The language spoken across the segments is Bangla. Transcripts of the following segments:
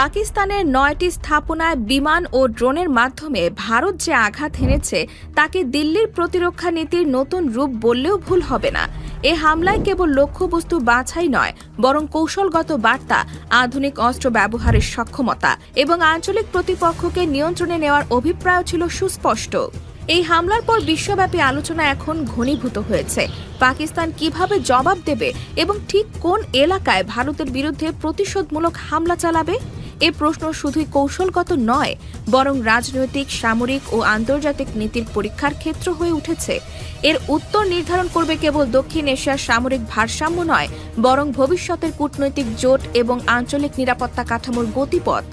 পাকিস্তানের নয়টি স্থাপনায় বিমান ও ড্রোনের মাধ্যমে ভারত যে আঘাত হেনেছে, তাকে দিল্লির প্রতিরক্ষা নীতির নতুন রূপ বললেও ভুল হবে না। এ হামলায় কেবল লক্ষ্যবস্তু বাছাই নয়, বরং কৌশলগত বার্তা, আধুনিক অস্ত্র ব্যবহারের সক্ষমতা এবং আঞ্চলিক প্রতিপক্ষকে নিয়ন্ত্রণে নেওয়ার অভিপ্রায় ছিল সুস্পষ্ট। এই হামলার পর বিশ্বব্যাপী আলোচনা এখন ঘনীভূত হয়েছে। পাকিস্তান কীভাবে জবাব দেবে এবং ঠিক কোন এলাকায় ভারতের বিরুদ্ধে প্রতিশোধমূলক হামলা চালাবে? এ প্রশ্ন শুধুই কৌশলগত নয়, বরং রাজনৈতিক, সামরিক ও আন্তর্জাতিক নীতির পরীক্ষার ক্ষেত্র হয়ে উঠেছে। এর উত্তর নির্ধারণ করবে কেবল দক্ষিণ এশিয়ার সামরিক ভারসাম্য নয়, বরং ভবিষ্যতের কূটনৈতিক জোট এবং আঞ্চলিক নিরাপত্তা কাঠামোর গতিপথ।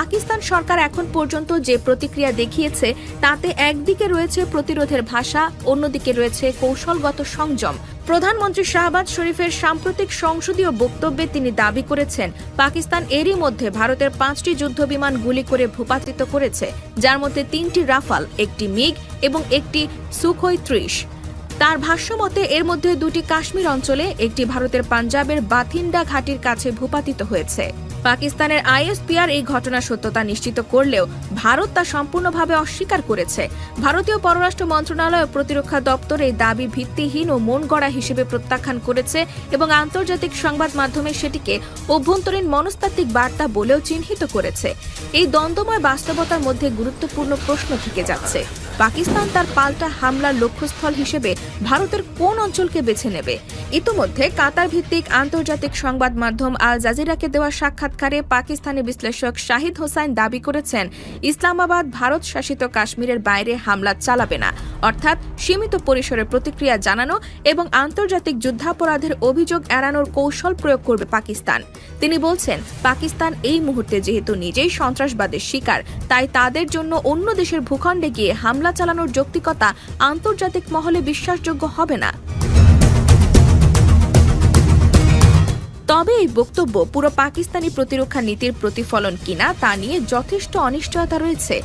পাকিস্তান সরকার এখন পর্যন্ত যে প্রতিক্রিয়া দেখিয়েছে, তাতে একদিকে রয়েছে প্রতিরোধের ভাষা, অন্যদিকে রয়েছে কৌশলগত সংযম। প্রধানমন্ত্রী শাহবাজ শরীফের সাম্প্রতিক সংসদীয় বক্তব্যে তিনি দাবি করেছেন, পাকিস্তান এরই মধ্যে ভারতের পাঁচটি যুদ্ধবিমান গুলি করে ভূপাতিত করেছে, যার মধ্যে তিনটি রাফাল, একটি মিগ এবং একটি সুখই ত্রিশ। তার ভাষ্যমতে, এর মধ্যে দুটি কাশ্মীর অঞ্চলে একটি ভারতের পাঞ্জাবের বাথিন্ডা ঘাটির কাছে ভূপাতিত হয়েছে। পাকিস্তানের আইএসপিআর এই ঘটনার সত্যতা নিশ্চিত করলেও ভারত তা সম্পূর্ণভাবে অস্বীকার করেছে। ভারতীয় পররাষ্ট্র মন্ত্রণালয় ও প্রতিরক্ষা দপ্তর এই দাবি ভিত্তিহীন ও মন গড়া হিসেবে প্রত্যাখ্যান করেছে এবং আন্তর্জাতিক সংবাদ মাধ্যমে সেটিকে অভ্যন্তরীণ মনস্তাত্ত্বিক বার্তা বলেও চিহ্নিত করেছে। এই দ্বন্দ্বময় বাস্তবতার মধ্যে গুরুত্বপূর্ণ প্রশ্ন থেকে যাচ্ছে। পাকিস্তান তার পাল্টা হামলার লক্ষ্যস্থল হিসেবে ভারতের কোন অঞ্চলকে বেছে নেবে? ইতোমধ্যে কাতার ভিত্তিক আন্তর্জাতিক সংবাদ মাধ্যম আল জাজিরাকে দেওয়া সাক্ষাৎকারে পাকিস্তানি বিশ্লেষক শাহিদ হোসাইন দাবি করেছেন, ইসলামাবাদ ভারত শাসিত কাশ্মীরের বাইরে হামলা চালাবে না। অর্থাৎ সীমিত পরিসরে প্রতিক্রিয়া জানানো এবং আন্তর্জাতিক যুদ্ধাপরাধের অভিযোগ এড়ানোর কৌশল প্রয়োগ করবে পাকিস্তান। তিনি বলছেন, পাকিস্তান এই মুহূর্তে যেহেতু নিজেই সন্ত্রাসবাদের শিকার, তাই তাদের জন্য অন্য দেশের ভূখণ্ডে গিয়ে হামলা চালানোর যৌক্তিকতা আন্তর্জাতিক মহলে বিশ্বাসযোগ্য হবে না। তবে এই বক্তব্য পুরো পাকিস্তানি প্রতিরক্ষা নীতির প্রতিফলন কিনা তা নিয়ে যথেষ্ট অনিশ্চয়তা রয়েছে।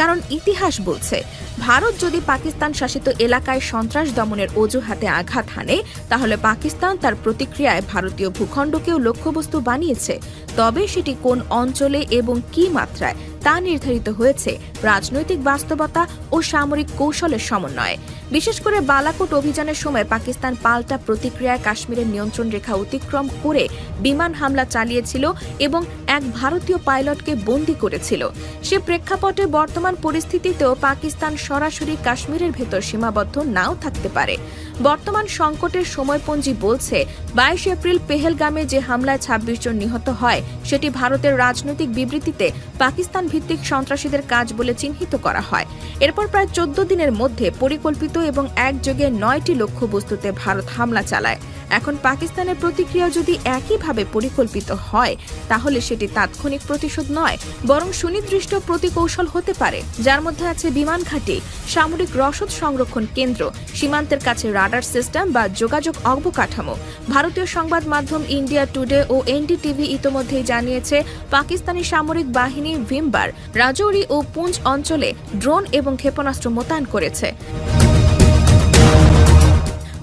কারণ ইতিহাস বলছে, ভারত যদি পাকিস্তান শাসিত এলাকায় সন্ত্রাস দমনের অজুহাতে আঘাত হানে, তাহলে পাকিস্তান তার প্রতিক্রিয়ায় ভারতীয় ভূখণ্ডকেও লক্ষ্যবস্তু বানিয়েছে। তবে সেটি কোন অঞ্চলে এবং কি মাত্রায় তা নির্ধারিত হয়েছে রাজনৈতিক বাস্তবতা ও সামরিক কৌশলের সমন্বয়ে। বিশেষ করে বালাকোট অভিযানের সময় পাকিস্তান পাল্টা প্রতিক্রিয়ায় কাশ্মীরের নিয়ন্ত্রণ রেখা অতিক্রম করে বিমান হামলা চালিয়েছিল এবং এক ভারতীয় পাইলটকে বন্দী করেছিল। সে প্রেক্ষাপটে বর্তমান পরিস্থিতিতেও পাকিস্তান সরাসরি কাশ্মীরের ভেতর সীমাবদ্ধ নাও থাকতে পারে। বর্তমান সংকটের সময়পঞ্জি বলছে, বাইশ এপ্রিল পেহেলগামে যে হামলায় ছাব্বিশ জন নিহত হয়, সেটি ভারতের রাজনৈতিক বিবৃতিতে পাকিস্তান ভিত্তিক সন্ত্রাসীদের কাজ বলে চিহ্নিত করা হয়। এরপর প্রায় চোদ্দ দিনের মধ্যে পরিকল্পিত এবং একযোগে নয়টি লক্ষ্যবস্তুতে ভারত হামলা চালায়। এখন পাকিস্তানের প্রতিক্রিয়া যদি একইভাবে পরিকল্পিত হয়, তাহলে সেটি তাৎক্ষণিক প্রতিশোধ নয়, বরং সুনির্দিষ্ট প্রতিকৌশল হতে পারে। যার মধ্যে আছে বিমান ঘাঁটি, সামরিক রসদ সংরক্ষণ কেন্দ্র, সীমান্তের কাছে রাডার সিস্টেম বা যোগাযোগ অবকাঠামো। ভারতীয় সংবাদ মাধ্যম ইন্ডিয়া টুডে ও এনডিটিভি ইতোমধ্যেই জানিয়েছে, পাকিস্তানি সামরিক বাহিনী ভিমবার, রাজৌরি ও পুঞ্জ অঞ্চলে ড্রোন এবং ক্ষেপণাস্ত্র মোতায়েন করেছে।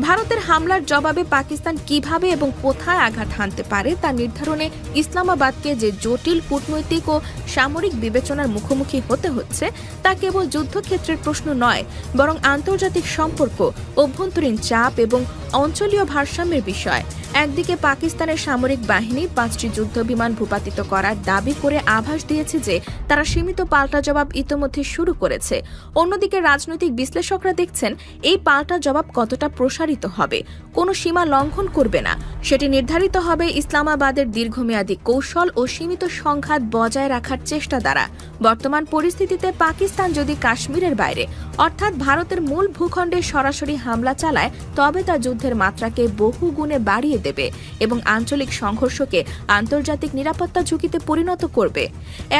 ভারতের হামলার জবাবে পাকিস্তান কীভাবে এবং কোথায় আঘাত হানতে পারে তা নির্ধারণে ইসলামাবাদকে যে জটিল কূটনৈতিক ও সামরিক বিবেচনার মুখোমুখি হতে হচ্ছে, তা কেবল যুদ্ধক্ষেত্রের প্রশ্ন নয়, বরং আন্তর্জাতিক সম্পর্ক, অভ্যন্তরীণ চাপ এবং অঞ্চলীয় ভারসাম্যের বিষয়। একদিকে পাকিস্তানের সামরিক বাহিনী পাঁচটি যুদ্ধ বিমান ভূপাতিত করার দাবি করে আভাস দিয়েছে যে তারা সীমিত পাল্টা জবাব ইতোমধ্যে শুরু করেছে। অন্যদিকে রাজনৈতিক বিশ্লেষকরা দেখছেন এই পাল্টা জবাব কতটা প্রসারিত হবে, কোনো সীমা লঙ্ঘন করবে না। সেটি নির্ধারিত হবে ইসলামাবাদের দীর্ঘমেয়াদী কৌশল ও সীমিত সংঘাত বজায় রাখার চেষ্টা দ্বারা বর্তমান পরিস্থিতিতে পাকিস্তান যদি কাশ্মীরের বাইরে অর্থাৎ ভারতের মূল ভূখণ্ডে সরাসরি হামলা চালায়, তবে তা যুদ্ধের মাত্রাকে বহু গুণে বাড়িয়ে দেবে এবং আঞ্চলিক সংঘর্ষকে আন্তর্জাতিক নিরাপত্তা ঝুঁকিতে পরিণত করবে।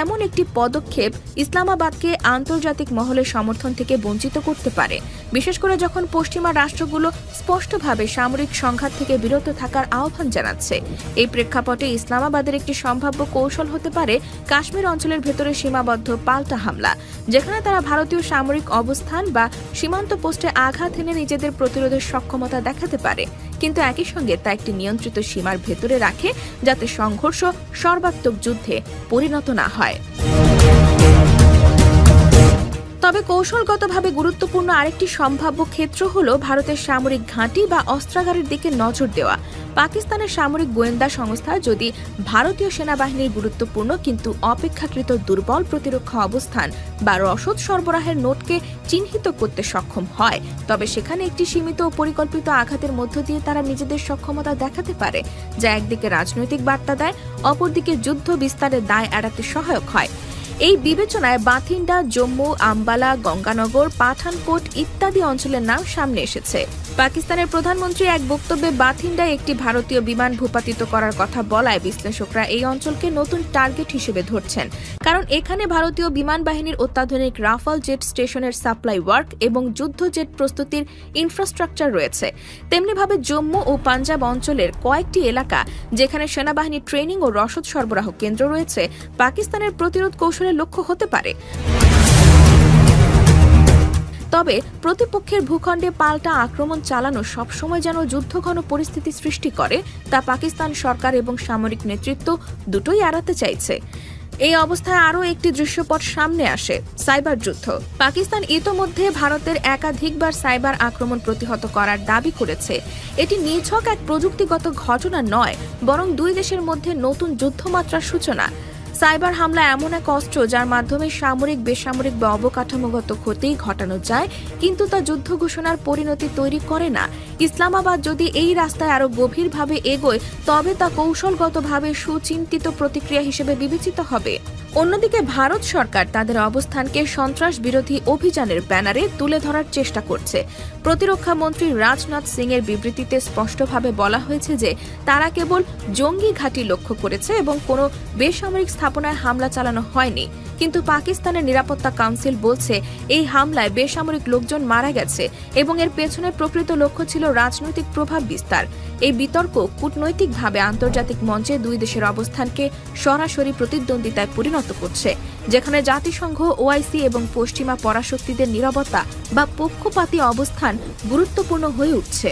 এমন একটি পদক্ষেপ ইসলামাবাদকে আন্তর্জাতিক মহলের সমর্থন থেকে বঞ্চিত করতে পারে, বিশেষ করে যখন পশ্চিমা রাষ্ট্রগুলো স্পষ্টভাবে সামরিক সংঘাত থেকে বিরত থাকার আহ্বান জানাচ্ছে। এই প্রেক্ষাপটে ইসলামাবাদের একটি সম্ভাব্য কৌশল হতে পারে কাশ্মীর অঞ্চলের ভেতরে সীমাবদ্ধ পাল্টা হামলা, যেখানে তারা ভারতীয় সামরিক অবস্থান বা সীমান্ত পোস্টে আঘাত এনে নিজেদের প্রতিরোধের সক্ষমতা দেখাতে পারে। কিন্তু একই সঙ্গে তা একটি নিয়ন্ত্রিত সীমার ভেতরে রাখে যাতে সংঘর্ষ সর্বাত্মক যুদ্ধে পরিণত না হয়। তবে কৌশলগতভাবে গুরুত্বপূর্ণ আরেকটি সম্ভাব্য ক্ষেত্র হল ভারতের সামরিক ঘাঁটি বা অস্ত্রাগারের দিকে নজর দেওয়া। পাকিস্তানের সামরিক গোয়েন্দা সংস্থা যদি ভারতীয় সেনাবাহিনীর গুরুত্বপূর্ণ কিন্তু অপেক্ষাকৃত দুর্বল প্রতিরক্ষা অবস্থান বা রসদ সরবরাহের নোটকে চিহ্নিত করতে সক্ষম হয়, তবে সেখানে একটি সীমিত ও পরিকল্পিত আঘাতের মধ্য দিয়ে তারা নিজেদের সক্ষমতা দেখাতে পারে, যা একদিকে রাজনৈতিক বার্তা দেয়, অপরদিকে যুদ্ধ বিস্তারের দায় এড়াতে সহায়ক হয়। এই বিবেচনায় বাথিন্ডা জম্মু আম্বালা গঙ্গানগর পাঠানকোট ইত্যাদি অঞ্চলের নাম সামনে এসেছে। পাকিস্তানের প্রধানমন্ত্রী এক বক্তব্যে বাথিন্ডায় একটি ভারতীয় বিমান ভূপাতিত করার কথা বলায় বিশ্লেষকরা, এই অঞ্চলকে নতুন টার্গেট হিসেবে ধরছেন। কারণ এখানে ভারতীয় বিমান বাহিনীর অত্যাধুনিক রাফাল জেট স্টেশনের সাপ্লাই ওয়ার্ক এবং যুদ্ধ জেট প্রস্তুতির ইনফ্রাস্ট্রাকচার রয়েছে। তেমনিভাবে জম্মু ও পাঞ্জাব অঞ্চলের কয়েকটি এলাকা, যেখানে সেনাবাহিনীর ট্রেনিং ও রসদ সরবরাহ কেন্দ্র রয়েছে, পাকিস্তানের প্রতিরোধ কৌশলের লক্ষ্য হতে পারে। তবে প্রতিপক্ষের ভূখণ্ডে পাল্টা আক্রমণ চালানো সবসময় যেন যুদ্ধঘন পরিস্থিতি সৃষ্টি করে, তা পাকিস্তান সরকার এবং সামরিক নেতৃত্ব দুটোই এড়াতে চাইছে। এই অবস্থায় আরও একটি দৃশ্যপট সামনে আসে, সাইবার যুদ্ধ। পাকিস্তান ইতোমধ্যে ভারতের একাধিকবার সাইবার আক্রমণ প্রতিহত করার দাবি করেছে। এটি নিছক এক প্রযুক্তিগত ঘটনা নয়, বরং দুই দেশের মধ্যে নতুন যুদ্ধমাত্রার সূচনা। সাইবার হামলা এমন এক অস্ত্র যার মাধ্যমে সামরিক, বেসামরিক বা অবকাঠামোগত ক্ষতি ঘটানো যায়, কিন্তু তা যুদ্ধ ঘোষণার পরিণতি তৈরি করে না। ইসলামাবাদ যদি এই রাস্তায় আরও গভীরভাবে এগোয়, তবে তা কৌশলগতভাবে সুচিন্তিত প্রতিক্রিয়া হিসেবে বিবেচিত হবে। অন্যদিকে ভারত সরকার তাদের অবস্থানকে সন্ত্রাস বিরোধী অভিযানের ব্যানারে তুলে ধরার চেষ্টা করছে। প্রতিরক্ষা মন্ত্রী রাজনাথ সিং এর বিবৃতিতে স্পষ্টভাবে বলা হয়েছে যে, তারা কেবল জঙ্গি ঘাঁটি লক্ষ্য করেছে এবং কোনো বেসামরিক স্থাপনায় হামলা চালানো হয়নি। কিন্তু পাকিস্তানের নিরাপত্তা কাউন্সিল বলছে, এই হামলায় বেসামরিক লোকজন মারা গেছে এবং এর পেছনে প্রকৃত লক্ষ্য ছিল রাজনৈতিক প্রভাব বিস্তার। এই বিতর্ক কূটনৈতিকভাবে আন্তর্জাতিক মঞ্চে দুই দেশের অবস্থানকে সরাসরি প্রতিদ্বন্দ্বিতায় পরিণত করছে, যেখানে জাতিসংঘ, ওআইসি এবং পশ্চিমা পরাশক্তিদের নিরাপত্তা বা পক্ষপাতী অবস্থান গুরুত্বপূর্ণ হয়ে উঠছে।